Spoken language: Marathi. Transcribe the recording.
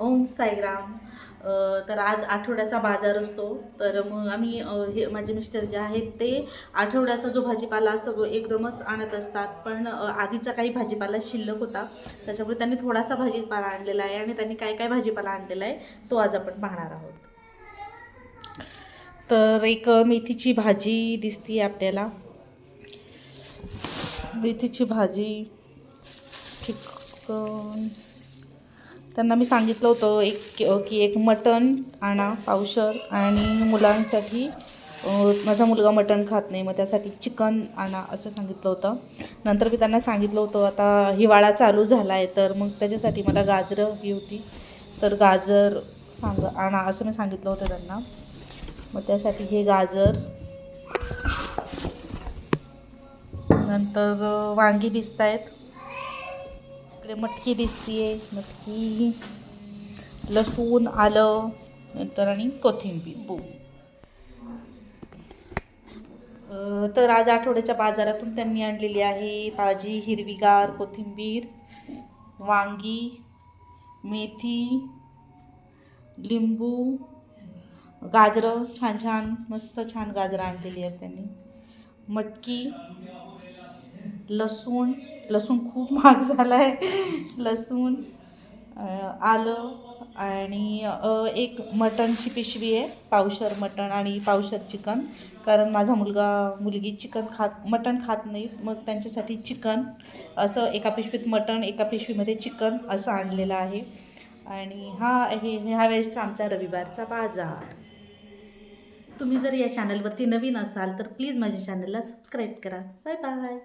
ओम साईराम. तर आज आठवड्याचा बाजार असतो. तर मग आम्ही हे माझे मिस्टर जे आहेत ते आठवड्याचा जो भाजीपाला सगळं एकदमच आणत असतात. पण आधीचा काही भाजीपाला शिल्लक होता. त्याच्यामुळे त्यांनी थोडासा भाजीपाला आणलेला आहे आणि त्यांनी काय काय भाजीपाला आणलेला आहे तो आज आपण पाहणार आहोत. तर एक मेथीची भाजी दिसती आपल्याला. मेथीची भाजी चिकन त्यांना मी सांगितलं होतं एक की एक मटण आणा पावशर आणि मुलांसाठी माझा मुलगा मटण खात नाही मग त्यासाठी चिकन आणा असं सांगितलं होतं. नंतर मी त्यांना सांगितलं होतं आता हिवाळा चालू झाला आहे तर मग त्याच्यासाठी मला गाजरं हवी होती. तर गाजर सांग आणा असं मी सांगितलं होतं त्यांना. मग त्यासाठी हे गाजर. नंतर वांगी दिसत आहेत इकडे मटकी दिसतीये मटकी लसूण आलं नंतर आणि कोथिंबीर बू. तर आज आठवड्याच्या बाजारातून त्यांनी आणलेली आहे ताजी हिरवीगार कोथिंबीर वांगी मेथी लिंबू गाजरं छान छान मस्त छान गाजरं आणलेली आहेत त्यांनी. मटकी लसूण लसूण खूप महाग झाला आहे लसूण आलं आणि एक मटणची पिशवी आहे पावशर मटण आणि पावशर चिकन. कारण माझा मुलगा मुलगी चिकन खात मटण खात नाहीत मग त्यांच्यासाठी चिकन असं एका पिशवीत मटण एका पिशवीमध्ये चिकन असं आणलेलं आहे. आणि हा हे ह्या वेळेसचा आमच्या रविवारचा बाजार. तुम्ही जर या चॅनलवरती नवीन असाल तर प्लीज माझ्या चॅनलला सबस्क्राईब करा. Bye bye